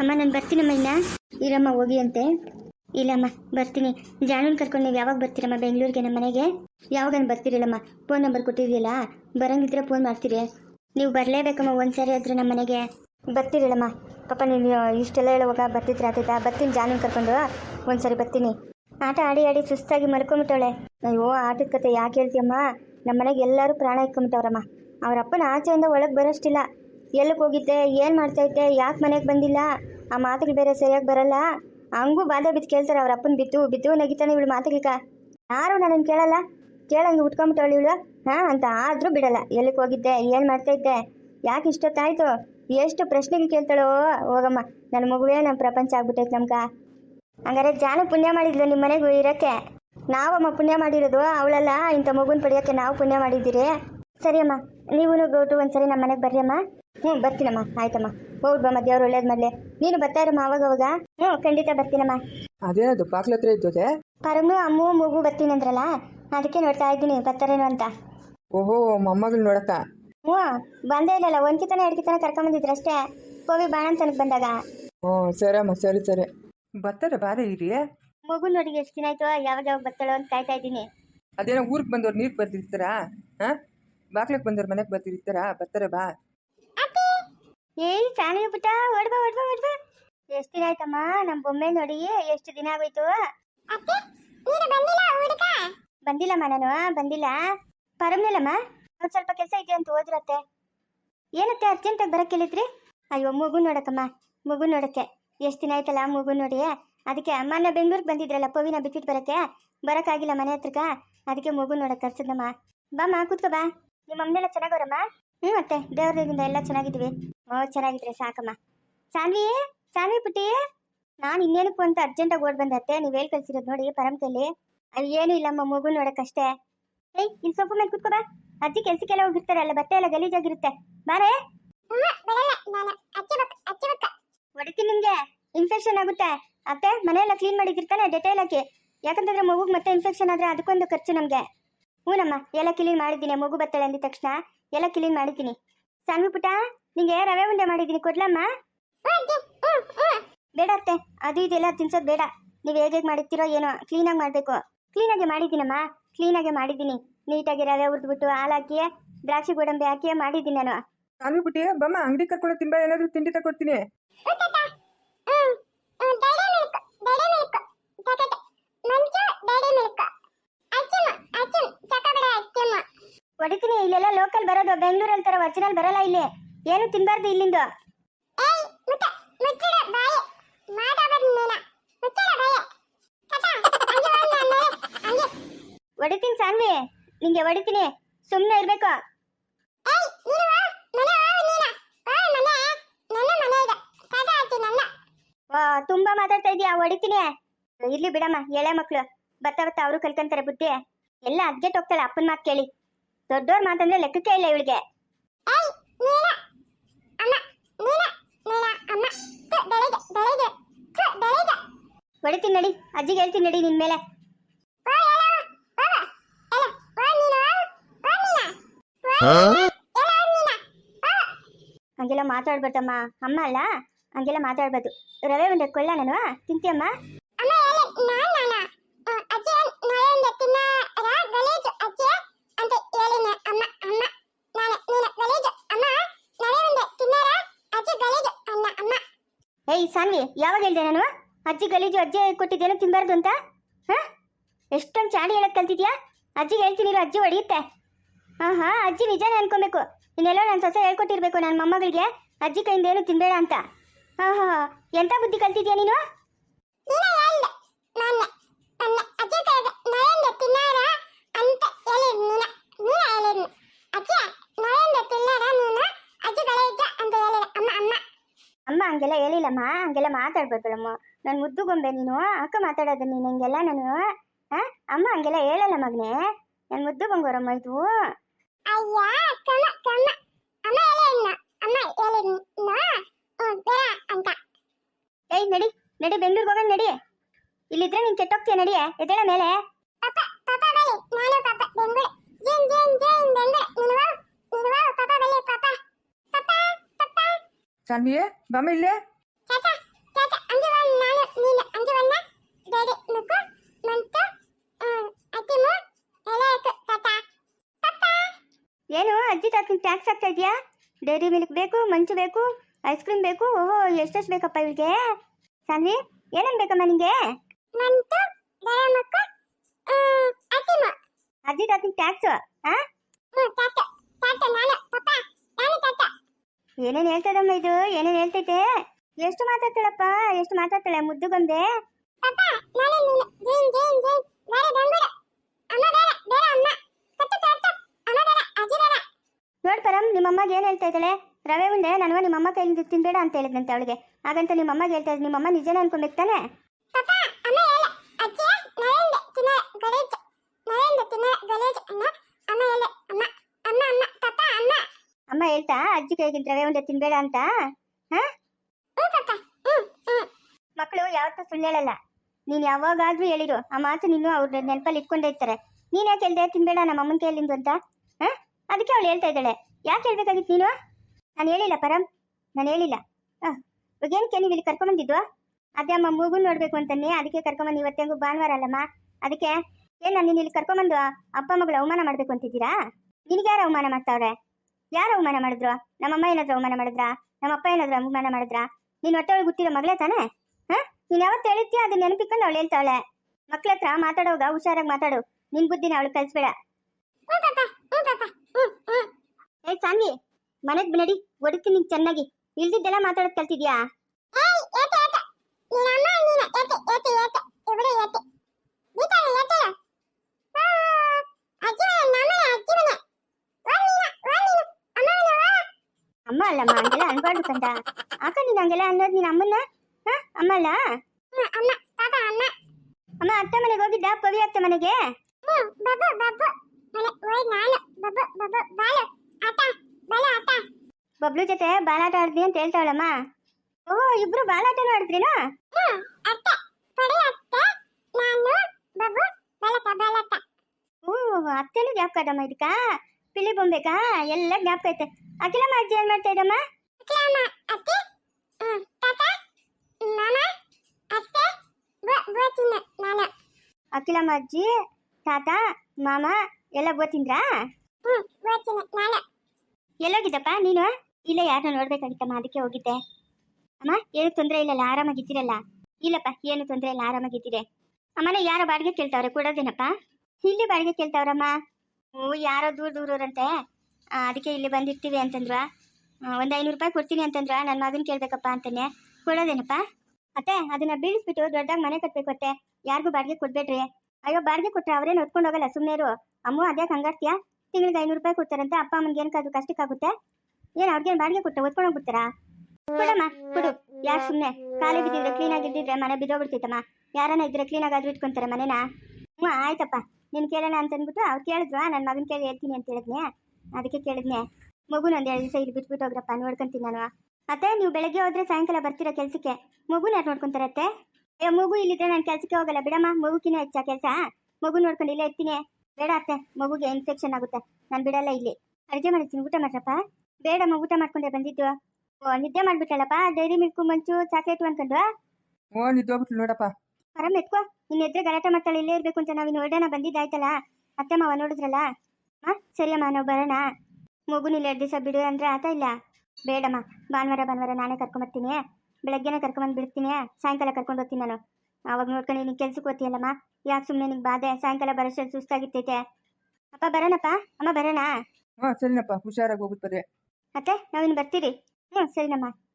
ಅಮ್ಮ, ನಾನು ಬರ್ತೀನಮ್ಮ ಇನ್ನ. ಇರಮ್ಮ ಹೋಗಿ ಅಂತೆ ಇಲ್ಲಮ್ಮ, ಬರ್ತೀನಿ. ಜಾನುನ್ ಕರ್ಕೊಂಡು ನೀವು ಯಾವಾಗ ಬರ್ತೀರಮ್ಮ ಬೆಂಗಳೂರಿಗೆ ನಮ್ಮ ಮನೆಗೆ? ಯಾವಾಗ ಬರ್ತೀರಿಲ್ಲಮ್ಮ ಫೋನ್ ನಂಬರ್ ಕೊಟ್ಟಿದ್ದೀಲ್ಲ ಬರಂಗಿದ್ರೆ ಫೋನ್ ಮಾಡ್ತೀರಿ. ನೀವು ಬರಲೇಬೇಕಮ್ಮ ಒಂದ್ಸರಿ ಆದ್ರೆ ನಮ್ಮ ಮನೆಗೆ. ಬರ್ತೀರಿಲ್ಲಮ್ಮ ಪಾಪ ನೀವು ಇಷ್ಟೆಲ್ಲ ಹೇಳುವಾಗ ಬರ್ತಿದ್ರೆ ಆತೈತಾ ಬರ್ತೀನಿ ಜಾನೂನ್ ಕರ್ಕೊಂಡು. ಒಂದ್ಸರಿ ಬರ್ತೀನಿ. ಆಟ ಆಡಿ ಆಡಿ ಸುಸ್ತಾಗಿ ಮಲ್ಕೊಂಬಿಟ್ಟವಳೆ ಅಯ್ಯೋ, ಆಟದ ಕತೆ ಯಾಕೆ ಹೇಳ್ತೀಯಮ್ಮ? ನಮ್ಮ ಮನೆಗೆ ಎಲ್ಲರೂ ಪ್ರಾಣ ಇಕ್ಕೊಂಬಿಟ್ಟವ್ರಮ್ಮ ಅವರಪ್ಪನ ಆಚೆಯಿಂದ ಒಳಗೆ ಬರೋಷ್ಟಿಲ್ಲ. ಎಲ್ಲಿಗೆ ಹೋಗಿದ್ದೆ? ಏನು ಮಾಡ್ತೈತೆ ಯಾಕೆ ಮನೆಗೆ ಬಂದಿಲ್ಲ? ಆ ಮಾತುಗಳು ಬೇರೆ ಸರಿಯಾಗಿ ಬರಲ್ಲ. ಹಂಗೂ ಬಾಧೆ ಬಿದ್ದು ಕೇಳ್ತಾರೆ ಅವ್ರ ಅಪ್ಪನ ಬಿತ್ತು ಬಿದ್ದು ನಗಿತಾನೆ ಇವಳು ಮಾತುಗಳಿಕ. ಯಾರು ನನ್ನನ್ನು ಕೇಳಲ್ಲ? ಕೇಳಂಗೆ ಉಟ್ಕೊಂಬಿಟ್ಟವಳು ಇವಳು. ಹಾಂ, ಅಂತ ಆದರೂ ಬಿಡಲ್ಲ. ಎಲ್ಲಿಗೆ ಹೋಗಿದ್ದೆ? ಏನು ಮಾಡ್ತೈತೆ ಯಾಕೆ ಇಷ್ಟೊತ್ತಾಯ್ತು? ಎಷ್ಟು ಪ್ರಶ್ನೆಗೆ ಕೇಳ್ತಾಳೋ? ಹೋಗಮ್ಮ ನನ್ನ ಮಗುವೇ ನಮ್ಮ ಪ್ರಪಂಚ ಆಗ್ಬಿಟ್ಟೈತೆ ನಮ್ಗೆ. ಹಂಗಾರೆ ಜಾನು ಪುಣ್ಯ ಮಾಡಿದ್ಲು ನಿಮ್ಮ ಮನೆಗೂ ಇರೋಕ್ಕೆ? ನಾವಮ್ಮ ಪುಣ್ಯ ಮಾಡಿರೋದು ಅವಳಲ್ಲ, ಇಂಥ ಮಗುನ ಪಡೆಯೋಕ್ಕೆ ನಾವು ಪುಣ್ಯ ಮಾಡಿದ್ದೀರಿ? ಸರಿ ಅಮ್ಮ ನೀವು ಗೌಟು ಒಂದ್ಸರಿ ನಮ್ಮ ಮನೆಗೆ ಬರ್ರಿ ಅಮ್ಮ. ಹ್ಞೂ ಬರ್ತೀನಮ್ಮ ಆಯ್ತಮ್ಮ. ಹೋಗಿ ಬಮ್ಮ ದೇವ್ರು ಒಳ್ಳೇದು ಮಾಡಲಿ ನೀನು ಬರ್ತಾ ಇರಮ್ಮ ಅವಾಗ ಅವಾಗ. ಹ್ಞೂ ಖಂಡಿತ ಬರ್ತೀನಮ್ಮ. ಅದೇನದು ಬಾಕ್ಲ ಹತ್ರ ಇದ್ದದೆ ಪರಮು ಅಮ್ಮು ಮಗು ಬರ್ತೀನಿ ಅಂದ್ರಲ್ಲ? ಅದಕ್ಕೆ ನೋಡ್ತಾ ಇದ್ದೀನಿ ಬರ್ತಾರೇನು ಅಂತ. ಓಹೋ ಮೊಮ್ಮಗಳು ನೋಡಕ್ಕ ಹ್ಞೂ ಬಂದೇ ಇಲ್ಲಲ್ಲ ಒಂದು ಕಿತನ ಎರಡು ಕಿತನ ಕರ್ಕೊಂಬಂದಿದ್ರು ಅಷ್ಟೇ ಕೋವಿ ತನಕ ಬಂದಾಗ. ಓ ಸರಮ್ಮ ಸರಿ ಸರಿ. ಬರ್ತಾರೆ ಬಾರೆ ಇರಿ ಮಗು ನೋಡಿ ಎಷ್ಟು ದಿನ ಆಯ್ತು ಯಾವಾಗ ಯಾವಾಗ ಬರ್ತಾಳೋ ಅಂತ ಕಾಯ್ತಾ ಇದ್ದೀನಿ. ಅದೇನೋ ಊರಿಗೆ ಬಂದವ್ರು ನೀರು ಬರ್ತಿರ್ತಾರಾ ಹಾಂ? ಬಾಗ್ಲಕ್ಕೆ ಬಂದವ್ರು ಮನೆಗೆ ಬರ್ತಿರ್ತಾರ ಬರ್ತಾರೆ ಬಾ. ಏಯ್ ಚಾನಿ ಪುಟ್ಟ. ಓಡ್ಬಾ ಓಡ್ಬಾ ಓಡ್ಬಾ ಎಷ್ಟು ದಿನ ಆಯ್ತಮ್ಮ? ನಮ್ಮ ಬೊಮ್ಮೆ ನೋಡಿ ಎಷ್ಟು ದಿನ ಆಗೋಯ್ತು? ಬಂದಿಲ್ಲಮ್ಮ ನಾನು. ಬಂದಿಲ್ಲ. ಪರಮ್ನಿಲ್ಲಮ್ಮ. ಒಂದ್ ಸ್ವಲ್ಪ ಕೆಲಸ ಇದೆ ಅಂತ ಹೋದ್ರತ್ತೆ ಏನತ್ತೆ ಅರ್ಜೆಂಟಾಗಿ ಬರಕ್ಕೆ ಹೇಳಿದ್ರಿ? ಅಯ್ಯೋ ಮಗು ನೋಡಕ್ಕಮ್ಮ. ಮಗು ನೋಡಕ್ಕೆ. ಎಷ್ಟು ದಿನ ಆಯ್ತಲ್ಲ ಮಗು ನೋಡಿ. ಅದಕ್ಕೆ ಅಮ್ಮನ ಬೆಂಗಳೂರಿಗೆ ಬಂದಿದ್ರಲ್ಲ ಪವಿನ ಬಿಟ್ಬಿಟ್ಟು ಬರಕ್ಕೆ. ಬರೋಕ್ಕಾಗಿಲ್ಲ ಮನೆ ಹತ್ರಕ್ಕ. ಅದಕ್ಕೆ ಮಗು ನೋಡಕ್ಕೆ ಕರ್ಸಿದ್ನಮ್ಮ. ಬಾಮ್ಮ ಕೂತ್ಕೋ ಬಾ. ನಿಮ್ಮ ಅಮ್ಮನೆಲ್ಲ ಚೆನ್ನಾಗವ್ರಮ್ಮ ಹ್ಞೂ ಮತ್ತೆ ದೇವ್ರದಿಂದ ಎಲ್ಲ ಚೆನ್ನಾಗಿದ್ವಿ. ಓ ಚೆನ್ನಾಗಿದ್ರೆ ಸಾಕಮ್ಮ. ಸಾನ್ವಿ ಸಾನ್ವಿ ಪುಟ್ಟಿ ನಾನು ಇನ್ನೇನಕ್ಕೂ ಅಂತ ಅರ್ಜೆಂಟಾಗಿ ಓಡ್ ಬಂದತ್ತೆ ನೀವು ಹೇಳಿ ಕಳ್ಸಿರೋದು ನೋಡಿ ಪರಂಕಲ್ಲಿ ಅಲ್ಲಿ ಏನೂ ಇಲ್ಲಮ್ಮ ಮಗು ನೋಡಕ್ಕಷ್ಟೇ. ಏಯ್ ಇಲ್ಲಿ ಸೊಪ್ಪು ಮೇಲೆ ಕೂತ್ಕೋ ಬಾ. ಅಜ್ಜಿ ಕೆಲ್ಸಕ್ಕೆಲ್ಲ ಹೋಗಿರ್ತಾರೆ ಅಲ್ಲ ಬಟ್ಟೆ ಎಲ್ಲ ಗಲೀಜಾಗಿರುತ್ತೆ. ಬಾರೇ ಹೊಡಿತೀನಿ ನಿಮ್ಗೆ. ಇನ್ಫೆಕ್ಷನ್ ಆಗುತ್ತೆ. ಅತ್ತೆ ಮನೆಯೆಲ್ಲ ಕ್ಲೀನ್ ಮಾಡಿದಿರ್ತಾನೆ ಡೆಟೈಲ್ ಹಾಕಿ. ಯಾಕಂತಂದ್ರೆ ಮಗುಗೆ ಮತ್ತೆ ಇನ್ಫೆಕ್ಷನ್ ಆದ್ರೆ ಅದಕ್ಕೊಂದು ಖರ್ಚು ನಮಗೆ. ಹ್ಞೂನಮ್ಮ ಎಲ್ಲ ಕ್ಲೀನ್ ಮಾಡಿದ್ದೀನಿ. ಮಗು ಬತ್ತಳೆ ಅಂದಿದ ತಕ್ಷಣ. ಎಲ್ಲ ಕ್ಲೀನ್ ಮಾಡಿದ್ದೀನಿ. ಸಾನ್ವಿ ಪುಟ್ಟ ನಿಂಗೆ ರವೆ ಉಂಡೆ ಮಾಡಿದ್ದೀನಿ, ಕೊಡ್ಲಮ್ಮ? ಬೇಡ ಅತ್ತೆ, ಅದು ಇದೆಲ್ಲ ತಿನ್ಸೋದು ಬೇಡ. ನೀವು ಹೇಗೆ ಹೇಗೆ ಮಾಡಿರ್ತೀರೋ ಏನೋ ಕ್ಲೀನಾಗಿ ಮಾಡಬೇಕು. ಕ್ಲೀನಾಗೆ ಮಾಡಿದ್ದೀನಮ್ಮ ಕ್ಲೀನಾಗೆ ಮಾಡಿದ್ದೀನಿ. ನೀಟಾಗಿ ರವೆ ಹುರಿದ್ಬಿಟ್ಟು ಹಾಲು ಹಾಕಿ, ದ್ರಾಕ್ಷಿ ಗೋಡಂಬಿ ಹಾಕಿ ಮಾಡಿದ್ದೀನಿ ನಾನು. ಸಾಮಿ ಬಿಟ್ಟಿ ಬಮ್ಮ, ಅಂಗಡಿ ಕರ್ಕೊಳ್ಳೋ ತಿಂಬ ಏನಾದರೂ ತಿಂಡಿ ತಗೊಡ್ತೀನಿ ಹೊಡಿತೀನಿ ಇಲ್ಲೆಲ್ಲ ಲೋಕಲ್ ಬರೋದು ಬೆಂಗಳೂರಲ್ಲಿ ತರ ಒರಿಜಿನಲ್ ಬರಲ್ಲ ಇಲ್ಲಿ. ಏನು ತಿನ್ಬಾರ್ದು ಇಲ್ಲಿಂದ. ಹೊಡಿತೀನಿ ಸಾನ್ವಿ ನಿಂಗೆ ಹೊಡಿತೀನಿ ಸುಮ್ಮನೆ ಇರ್ಬೇಕು. ತುಂಬಾ ಮಾತಾಡ್ತಾ ಇದೀಯ ಹೊಡಿತೀನಿ ಇರ್ಲಿ ಬಿಡಮ್ಮ ಎಳೆ ಮಕ್ಳು. ಬರ್ತಾ ಬರ್ತಾ ಅವರು ಕಲ್ಕಂತಾರೆ ಬುದ್ಧಿ. ಎಲ್ಲ ಅದ್ಗೆಟ್ ಹೋಗ್ತಾಳೆ ಅಪ್ಪನ ಮಾತು ಕೇಳಿ. ದೊಡ್ಡವ್ರ ಮಾತಂದ್ರೆ ಲೆಕ್ಕಕ್ಕೆ ಇಲ್ಲ ಇವಳಿಗೆ. ಹೊಡಿತೀನಿ ನಡಿ ಅಜ್ಜಿಗೆ ಹೇಳ್ತೀನಿ ನಡಿ ನಿನ್ ಮೇಲೆ. ಹಂಗೆಲ್ಲ ಮಾತಾಡ್ಬಾರ್ದಮ್ಮ ಅಮ್ಮ ಅಲ್ಲ? ಹಂಗೆಲ್ಲ ಮಾತಾಡ್ಬಾರ್ದು. ರವೆ ಒಂದು ಕೊಳ್ಳ ನಾನು ತಿಂತೀಯಮ್ಮ? ಸಾನ್ವಿ ಯಾವಾಗ ಹೇಳಿದೆ ನಾನು? ಅಜ್ಜಿ ಗಲೀಜು ಅಜ್ಜಿ ಕೊಟ್ಟಿದ್ದೇನೋ ತಿನ್ಬಾರ್ದು ಅಂತ? ಹಾಂ? ಎಷ್ಟೊಂದು ಚಾಡಿ ಹೇಳಕ್ ಕಲ್ತಿದ್ಯಾ? ಅಜ್ಜಿಗೆ ಹೇಳ್ತೀನಿ ಅಜ್ಜಿ ಹೊಡಿಯುತ್ತೆ. ಹಾ ಹಾ ಅಜ್ಜಿ ನಿಜಾನೇ ಅನ್ಕೊಬೇಕು. ಇನ್ನೆಲ್ಲೋ ನನ್ನ ಸೊಸೆ ಹೇಳ್ಕೊಟ್ಟಿರ್ಬೇಕು ನನ್ನ ಮೊಮ್ಮಗಳಿಗೆ. ಅಜ್ಜಿ ಕೈಯಿಂದ ಏನು ತಿನ್ಬೇಡ ಅಂತ. ಹಾ ಹಾ ಎಂತ ಬುದ್ಧಿ ಕಲ್ತಿದ್ಯಾ ನೀನು. ಹಂಗೆಲ್ಲ ಹೇಳಿಲ್ಲಮ್ಮ ಹಂಗೆಲ್ಲ ಮಾತಾಡ್ಬೇಕಲ್ಲಮ್ಮ ನನ್ನ ಮುದ್ದು ಗೊಂಬೆ ನೀನು ಅಕ್ಕ ಮಾತಾಡೋದು ನೀನು ಹಂಗೆಲ್ಲ ನಾನು ಹಾ ಅಮ್ಮ ಹಂಗೆಲ್ಲ ಹೇಳಲ್ಲ ಮಗನೇ ನನ್ನ ಮುದ್ದು ಬಂಗೋರಮ್ಮ ಇದು ಏಯ್ ನಡಿ ನಡಿ ಬೆಂಗಳೂರಿಗೆ ಹೋಗೋಣ ನಡಿ ಇಲ್ಲಿದ್ರೆ ನೀನ್ ಕೆಟ್ಟೋಗ್ತೀಯ ನಡಿ ಎದ್ದೇಳ ಮೇಲೆ ಸಾನ್ವಿಯೇ ಬಮ್ಮ ಇಲ್ಲೇ ಯಾಕೆ ಟ್ಯಾಕ್ಸ್ ಆಗ್ತಾ ಇದೆಯಾ? ಡೈರಿ ಮಿಲ್ಕ್ ಬೇಕು ಮಂಚು ಬೇಕು ಐಸ್ ಕ್ರೀಮ್ ಬೇಕು ಓಹೋ ಎಷ್ಟೆಷ್ಟು ಬೇಕಪ್ಪ ಇವಳಿಗೆ? ಸಾನ್ವಿ ಏನೇನು ಬೇಕಮ್ಮ ನಿಂಗೆ? ಅಜ್ಜಿ ತಾತಿನ ಟ್ಯಾಕ್ಸ್ ಹಾ ಏನೇನು ಹೇಳ್ತದಮ್ಮ ಇದು ಏನೇನು ಹೇಳ್ತೈತೆ ಎಷ್ಟು ಮಾತಾಡ್ತಾಳಪ್ಪ ಎಷ್ಟು ಮಾತಾಡ್ತಾಳೆ ಮುದ್ದು ಗೊಂಬೆ ನೋಡ್ ಪರಂ ನಿಮ್ಮಮ್ಮಗೆ ಏನು ಹೇಳ್ತಾ ಇದ್ದಾಳೆ? ರವೆ ಉಂಡೆ ನನಗ ನಿಮ್ಮಮ್ಮ ಕೈಯಿಂದ ತಿನ್ಬೇಡ ಅಂತ ಹೇಳಿದಂತೆ ಅವಳಿಗೆ. ಹಾಗಂತ ನಿಮ್ಮಮ್ಮಗೆ ಹೇಳ್ತಾ ಇದ್ದ ನಿಮ್ಮಮ್ಮ ನಿಜನೇ ಅನ್ಕೊಂಡಿರ್ತಾನೆ ತಾನೆ? ಅಮ್ಮ ಹೇಳ್ತಾ ಅಜ್ಜಿ ಕೈಗಿಂತ ರವೆ ಉಂಡೆ ತಿನ್ಬೇಡ ಅಂತ? ಹಾ? ಮಕ್ಕಳು ಯಾವತ್ತೂ ಸುಳ್ಳು ಹೇಳಲ್ಲ. ನೀನು ಯಾವಾಗಾದ್ರೂ ಹೇಳಿರು ಆ ಮಾತು ನೀನು ಅವ್ರ ನೆನಪಲ್ಲಿ ಇಟ್ಕೊಂಡೇ ಇರ್ತಾರೆ. ನೀನ್ ಯಾಕೆ ಹೇಳ್ದೆ ತಿನ್ಬೇಡ ನಮ್ಮ ಅಮ್ಮನ ಕೇಳಿಂದು ಅಂತ? ಅದಕ್ಕೆ ಅವಳು ಹೇಳ್ತಾ ಇದ್ದಾಳೆ. ಯಾಕೆ ಹೇಳ್ಬೇಕಾಗಿತ್ತು ನೀನು? ನಾನು ಹೇಳಿಲ್ಲ, ಪರಂ. ನಾನು ಹೇಳಿಲ್ಲ. ಹಾಂ. ಇವಾಗೇನಕ್ಕೆ ನೀವು ಇಲ್ಲಿ ಕರ್ಕೊಂಬಂದಿದ್ದು ಅದೇ ಅಮ್ಮ ಮೂಗು ನೋಡ್ಬೇಕು ಅಂತಾನೆ ಅದಕ್ಕೆ ಕರ್ಕೊಂಬಂದು ಇವತ್ತೆಂಗು ಭಾನುವಾರ ಅಲ್ಲಮ್ಮ? ಅದಕ್ಕೆ ಏನು ನಾನು ಇಲ್ಲಿ ಕರ್ಕೊಂಬಂದು ಅಪ್ಪ ಮಗಳು ಅವಮಾನ ಮಾಡಬೇಕು ಅಂತಿದ್ದೀರಾ? ನಿನಗೆ ಯಾರು ಅವಮಾನ ಮಾಡ್ತಾವ್ರೆ? ಯಾರು ಅವಮಾನ ಮಾಡಿದ್ರು? ನಮ್ಮಮ್ಮ ಏನಾದ್ರು ಅವಮಾನ ಮಾಡಿದ್ರಾ? ನಮ್ಮಪ್ಪ ಏನಾದ್ರು ಅವಮಾನ ಮಾಡಿದ್ರಾ? ನೀನು ಹೊಟ್ಟೆ ಒಳಗೆ ಗೊತ್ತಿರೋ ಮಗಳೇ ತಾನೇ? ಹಾ? ನೀನು ಯಾವತ್ತು ಹೇಳಿರ್ತೀಯ ಅದನ್ನ ನೆನಪಿಕೊಂಡು ಅವಳು ಹೇಳ್ತಾವಳೆ. ಮಕ್ಳ ಹತ್ರ ಮಾತಾಡೋವಾಗ ಹುಷಾರಾಗಿ ಮಾತಾಡು. ನಿನ್ ಬುದ್ಧಿನ ಅವಳು ಕಲಿಸ್ಬೇಡ. ಸಾನ್ವಿ ಮನೆಗ್ ನಡಿ ಹೊಡಿತೀನಿ ನಿಂಗೆ ಚೆನ್ನಾಗಿ. ಇಲ್ದಿದ್ದೆಲ್ಲ ಮಾತಾಡೋದು ಕಲ್ತಿದ್ಯಾ? ಅಮ್ಮ ಅಲ್ಲಮ್ಮ ಹಂಗೆಲ್ಲ ಅನ್ಬಾರ್ದು ಕಂದ ಆಕ ನೀನ್ ಹಂಗೆಲ್ಲ ಅನ್ನೋದು ನೀನ್ ಅಮ್ಮನ್ನ? ಹಾ ಅಮ್ಮ ಅಲ್ಲ? ಅಮ್ಮ ಅತ್ತ ಮನೆಗೆ ಹೋಗಿದ್ದ? ಪವಿ ಅತ್ತ ಮನೆಗೆ? ಬಬ್ಲು ಜೊತೆ ಬಾಲಾಟ ಆಡ್ದಿ ಅಂತ ಹೇಳ್ತಾವಳಮ್ಮ ಓ ಇಬ್ರು ಬಾಲಾಟನೂ ಆಡಿದ್ರೇನಾ ಓ ಅತ್ತೆನೂ ಜ್ಞಾಪಕ ಅದಮ್ಮ ಇದಕ್ಕ? ಪಿಲಿ ಬೊಂಬೇಕಾ? ಎಲ್ಲ ಜ್ಞಾಪಕ ಐತೆ. ಅಖಿಲಮ್ಮ ಅಜ್ಜಿ ಏನ್ ಮಾಡ್ತಾ ಇದ್ದಮ್ಮ? ಅಖಿಲಮ್ಮ ಅಜ್ಜಿ ತಾತ ಮಾಮ ಎಲ್ಲ ಗೊತ್ತಿಂದ್ರಾ ಎಲ್ಲೋಗಿದ್ದಪ್ಪ ನೀನು? ಇಲ್ಲ ಯಾರನ್ನ ನೋಡ್ಬೇಕಾಗಿತ್ತಮ್ಮ ಅದಕ್ಕೆ ಹೋಗಿದ್ದೆ. ಅಮ್ಮ, ಏನು ತೊಂದರೆ ಇಲ್ಲಲ್ಲ, ಆರಾಮಾಗಿದ್ದೀರಲ್ಲ? ಇಲ್ಲಪ್ಪ, ಏನು ತೊಂದರೆ ಇಲ್ಲ, ಆರಾಮಾಗಿದ್ದೀರಿ. ಅಮ್ಮನ ಯಾರ ಬಾಡಿಗೆ ಕೇಳ್ತಾವ್ರೆ, ಕೊಡೋದೇನಪ್ಪ? ಇಲ್ಲಿ ಬಾಡಿಗೆ ಕೇಳ್ತಾವ್ರಮ್ಮ. ಹ್ಞೂ ಯಾರೋ ದೂರ ದೂರವ್ರಂತೆ. ಅದಕ್ಕೆ ಇಲ್ಲಿ ಬಂದಿರ್ತೀವಿ ಅಂತಂದ್ರ? ಒಂದು ಐನೂರು ರೂಪಾಯಿ ಕೊಡ್ತೀನಿ ಅಂತಂದ್ರ ನನ್ನ ಮಗನ್ ಕೇಳ್ಬೇಕಪ್ಪ ಅಂತಾನೆ. ಕೊಡೋದೇನಪ್ಪ? ಅತ್ತೆ, ಅದನ್ನ ಬೀಳಿಸ್ಬಿಟ್ಟು ದೊಡ್ಡದಾಗಿ ಮನೆ ಕಟ್ಬೇಕು ಅತ್ತೆ. ಯಾರಿಗೂ ಬಾಡಿಗೆ ಕೊಡ್ಬೇಡ್ರಿ. ಅಯ್ಯೋ, ಬಾಡಿಗೆ ಕೊಟ್ರೆ ಅವರೇನು ಹೊತ್ಕೊಂಡು ಹೋಗಲ್ಲ ಸುಮ್ಮನೆ ಇರು. ಅಮ್ಮ, ಅದ್ಯಾಕೆ ಹಂಗಾಡ್ತೀಯಾ? ತಿಂಗಳಿಗೆ ಐನೂರು ರೂಪಾಯಿ ಕೊಡ್ತಾರಂತೆ, ಅಪ್ಪ ಅಮ್ಮನಿಗೆ ಏನಕ್ಕಾದ್ರೂ ಕಷ್ಟಕ್ಕಾಗುತ್ತೆ? ಏನು ಅವ್ರಿಗೇನು ಬಾಡಿಗೆ ಕೊಟ್ಟೆ ಓದ್ಕೊಂಡು ಹೋಗ್ಬಿಡ್ತಾರಾ? ಕೊಡಮ್ಮ, ಕೊಡು. ಯಾಕೆ ಸುಮ್ಮನೆ ಖಾಲಿ ಬಿದ್ದಿದ್ರೆ ಕ್ಲೀನ್ ಆಗಿದ್ದಿದ್ರೆ ಮನೆ ಬಿದ್ದೋಗ್ಬಿಡ್ತೈತಮ್ಮ ಯಾರನ್ನ ಇದ್ರೆ ಕ್ಲೀನ್ ಆಗಾದ್ರೂ ಇಟ್ಕೊಂತಾರೆ ಮನೇನ? ಹ್ಞೂ ಆಯ್ತಪ್ಪ. ನಿನ್ ಕೇಳೋಣ ಅಂತ ಅಂದ್ಬಿಟ್ಟು ಅವ್ರು ಕೇಳಿದ್ರು ನನ್ನ ಮಗನ ಕೇಳಿ ಹೇಳ್ತೀನಿ ಅಂತ ಹೇಳಿದ್ನೆ. ಅದಕ್ಕೆ ಕೇಳಿದ್ನೆ. ಮಗುನ ಒಂದು ಎರಡು ದಿವಸ ಇಲ್ಲಿ ಬಿಟ್ಬಿಟ್ಟು ಹೋಗ್ರಪ್ಪ, ನೋಡ್ಕೊಂತೀನಿ ನಾನು. ಅತ್ತೆ, ನೀವು ಬೆಳಗ್ಗೆ ಹೋದ್ರೆ ಸಾಯಂಕಾಲ ಬರ್ತೀರಾ ಕೆಲಸಕ್ಕೆ? ಮಗುನ ಯಾರು ನೋಡ್ಕೊಂತಾರೆ ಅತ್ತೆ? ಅಯ್ಯೋ, ಮಗು ಇಲ್ಲಿದ್ರೆ ನಾನು ಕೆಲಸಕ್ಕೆ ಹೋಗಲ್ಲ. ಬಿಡಮ್ಮ ಮಗುಕಿನ ಹೆಚ್ಚಾ ಕೆಲಸ. ಮಗು ನೋಡ್ಕೊಂಡು ಇಲ್ಲೇ ಇರ್ತೀನಿ. ಬೇಡ ಅತ್ತೆ ಮಗುಗೆ ಇನ್ಫೆಕ್ಷನ್ ಆಗುತ್ತೆ. ನಾನು ಬಿಡಲ್ಲ ಇಲ್ಲಿ. ಅಡುಗೆ ಮಾಡಿರ್ತೀನಿ ಊಟ ಮಾಡ್ರಪ್ಪ. ಬೇಡಮ್ಮ ಊಟ ಮಾಡ್ಕೊಂಡೆ ಬಂದಿದ್ದು. ಓ ನಿದ್ದೆ ಮಾಡ್ಬಿಟ್ಟಲ್ಲಪ್ಪ ಡೈರಿ ಮಿಲ್ಕು ಮಂಚು ಚಾಕ್ಲೇಟು ಅನ್ಕೊಂಡು ಓ ನಿದ್ದೋಗ್ಬಿಟ್ಲು ನೋಡಪ್ಪ. ಆರಾಮ್ ಎತ್ಕೋ. ನಿನ್ನ ಎದ್ರೆ ಗಲಾಟೆ ಮಾಡ್ತಾಳೆ ಇಲ್ಲೇ ಇರ್ಬೇಕು ಅಂತ ನಾವಿನ್ನು ಹೊರಡೋಣ ಬಂದಿದ್ದಾಯ್ತಲ್ಲ ಅತ್ತೆ ಮಾವ ನೋಡಿದ್ರಲ್ಲ? ಹಾ ಸರಿಯಮ್ಮ ನಾವು ಬರೋಣ. ಮಗುನ ಇಲ್ಲ ಎರಡು ದಿವಸ ಬಿಡು ಅಂದ್ರೆ ಆತ ಇಲ್ಲ? ಬೇಡಮ್ಮ ಭಾನುವಾರ ಭಾನುವಾರ ನಾನೇ ಕರ್ಕೊಂಬರ್ತೀನಿ. ಬೆಳಗ್ಗೆನೇ ಕರ್ಕೊಂಬಂದು ಬಿಡ್ತೀನಿ. ಸಾಯಂಕಾಲ ಕರ್ಕೊಂಡು ಹೋಗ್ತೀನಿ ನಾನು. ಆವಾಗ ನೋಡ್ಕೊಂಡು ನೀನು ಕೆಲ್ಸಕ್ಕೆ ಹೋಗ್ತೀಯಲ್ಲಮ್ಮ? ಯಾಕೆ ಸುಮ್ಮನೆ ನಿಂಗೆ ಬಾಧೆ? ಸಾಯಂಕಾಲ ಬರೋಷ್ಟು ಸುಸ್ತಾಗಿರ್ತೈತೆ. ಅಪ್ಪ ಬರೋಣಪ್ಪ? ಅಮ್ಮ ಬರೋಣ? ಹಾಂ ಸರಿನಪ್ಪ. ಹುಷಾರಾಗಿ ಹೋಗ್ಬಿಟ್ಟು ಬರ್ರಿ. ಅತ್ತೆ ನಾವಿನ್ನು ಬರ್ತೀರಿ ಹ್ಞೂ ಸರಿನಮ್ಮ.